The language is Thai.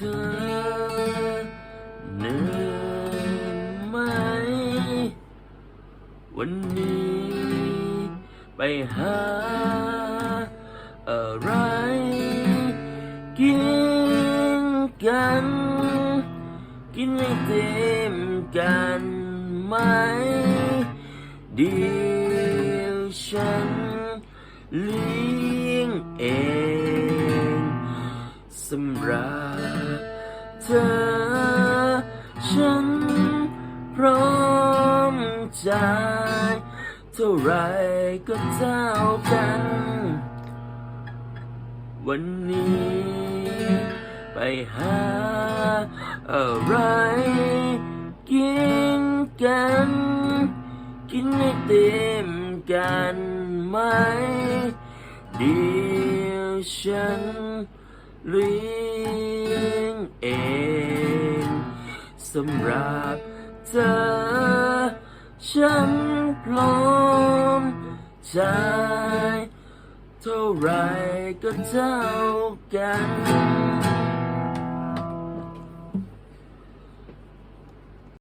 ธอเหนื่อยไหม วันนี้ไปหาอะไร กินกัน กินไม่เต็มกันไหม เดี๋ยวฉันเลี้ยงเองสำหรับ ธอ ฉันพร้อมใจเท่าไรก็เท่ากัน วันนี้ ไปหาอะไรกินกัน กินให้เต็มกันไหมเดี๋ยวฉันเลี้ยงเอง สำหรับเธอ ฉันพร้อมใจเท่าไรก็เท่ากัน